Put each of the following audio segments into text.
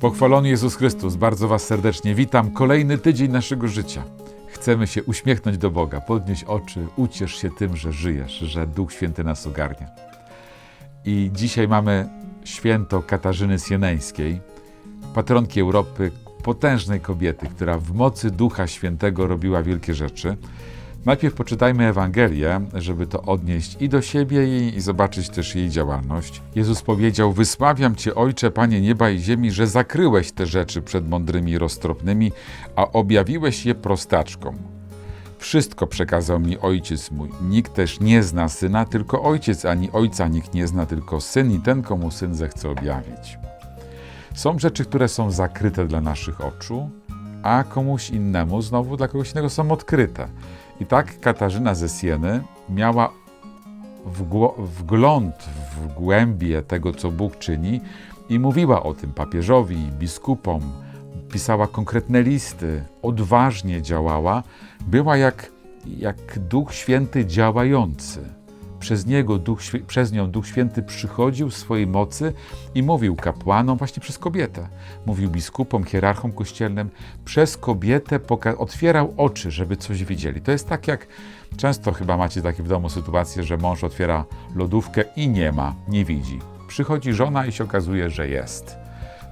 Pochwalony Jezus Chrystus, bardzo Was serdecznie witam. Kolejny tydzień naszego życia. Chcemy się uśmiechnąć do Boga, podnieść oczy, uciesz się tym, że żyjesz, że Duch Święty nas ogarnia. I dzisiaj mamy święto Katarzyny Sieneńskiej, patronki Europy, potężnej kobiety, która w mocy Ducha Świętego robiła wielkie rzeczy. Najpierw poczytajmy Ewangelię, żeby to odnieść i do siebie i, i zobaczyć też jej działalność. Jezus powiedział: Wysławiam Cię, Ojcze, Panie nieba i ziemi, że zakryłeś te rzeczy przed mądrymi i roztropnymi, a objawiłeś je prostaczkom. Wszystko przekazał mi ojciec mój. Nikt też nie zna syna, tylko ojciec, ani ojca nikt nie zna, tylko syn i ten, komu syn zechce objawić. Są rzeczy, które są zakryte dla naszych oczu, a komuś innemu, znowu dla kogoś innego, są odkryte. I tak Katarzyna ze Sieny miała wgląd w głębie tego, co Bóg czyni, i mówiła o tym papieżowi, biskupom, pisała konkretne listy, odważnie działała, była jak, jak Duch Święty działający. Przez, niego Duch, przez nią Duch Święty przychodził w swojej mocy i mówił kapłanom, właśnie przez kobietę. Mówił biskupom, hierarchom kościelnym, przez kobietę otwierał oczy, żeby coś widzieli. To jest tak jak często chyba macie takie w domu sytuacje, że mąż otwiera lodówkę i nie ma, nie widzi. Przychodzi żona i się okazuje, że jest.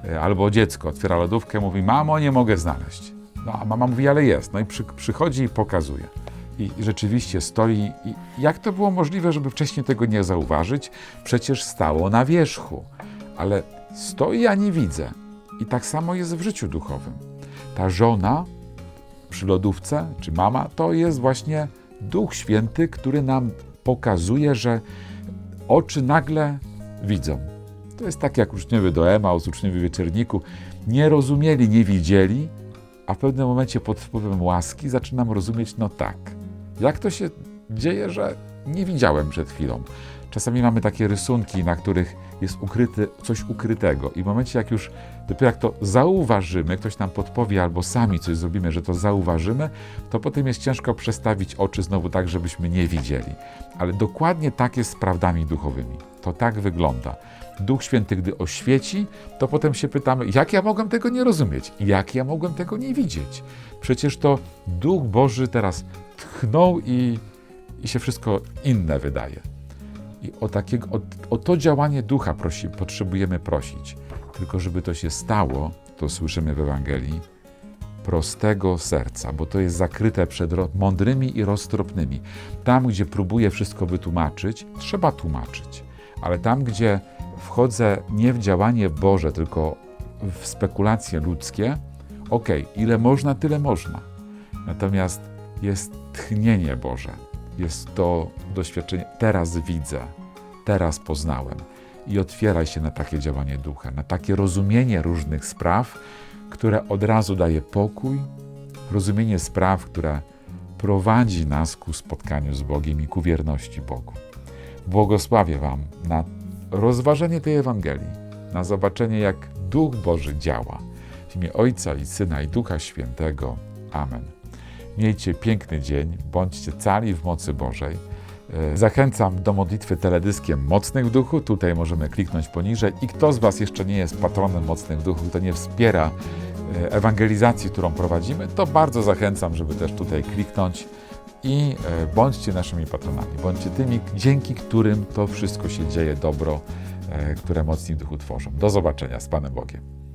E, Albo dziecko otwiera lodówkę, mówi: Mamo, nie mogę znaleźć. No a mama mówi: Ale jest. No i przy, przychodzi i pokazuje. I, rzeczywiście stoi. I jak to było możliwe, żeby wcześniej tego nie zauważyć? Przecież stało na wierzchu. Ale stoi, a nie widzę. I tak samo jest w życiu duchowym. Ta żona przy lodówce, czy mama, to jest właśnie Duch Święty, który nam pokazuje, że oczy nagle widzą. To jest tak jak uczniowie do Emaus, uczniowie wieczerniku. Nie rozumieli, nie widzieli, a w pewnym momencie pod wpływem łaski zaczynam rozumieć, no tak. Jak to się dzieje, że nie widziałem przed chwilą? Czasami mamy takie rysunki, na których jest ukryty, coś ukrytego i w momencie, jak już dopiero jak to zauważymy, ktoś nam podpowie albo sami coś zrobimy, że to zauważymy, to potem jest ciężko przestawić oczy znowu tak, żebyśmy nie widzieli. Ale dokładnie tak jest z prawdami duchowymi. To tak wygląda. Duch Święty, gdy oświeci, to potem się pytamy, jak ja mogłem tego nie rozumieć? Jak ja mogłem tego nie widzieć? Przecież to Duch Boży teraz tchnął i, i się wszystko inne wydaje. I o, takiego, o, o to działanie ducha prosi, potrzebujemy prosić. Tylko żeby to się stało, to słyszymy w Ewangelii, prostego serca, bo to jest zakryte przed mądrymi i roztropnymi. Tam, gdzie próbuję wszystko wytłumaczyć, trzeba tłumaczyć. Ale tam, gdzie wchodzę nie w działanie Boże, tylko w spekulacje ludzkie, okej, ile można, tyle można. Natomiast jest tchnienie Boże. Jest to doświadczenie, teraz widzę, teraz poznałem. I otwieraj się na takie działanie ducha, na takie rozumienie różnych spraw, które od razu daje pokój, rozumienie spraw, które prowadzi nas ku spotkaniu z Bogiem i ku wierności Bogu. Błogosławię Wam na rozważenie tej Ewangelii, na zobaczenie, jak Duch Boży działa. W imię Ojca i Syna i Ducha Świętego. Amen. Miejcie piękny dzień, bądźcie cali w mocy Bożej. E, Zachęcam do modlitwy teledyskiem Mocnych w Duchu. Tutaj możemy kliknąć poniżej. I kto z Was jeszcze nie jest patronem Mocnych w Duchu, kto nie wspiera e, ewangelizacji, którą prowadzimy, to bardzo zachęcam, żeby też tutaj kliknąć i e, bądźcie naszymi patronami. Bądźcie tymi, dzięki którym to wszystko się dzieje dobro, które Mocni w Duchu tworzą. Do zobaczenia z Panem Bogiem.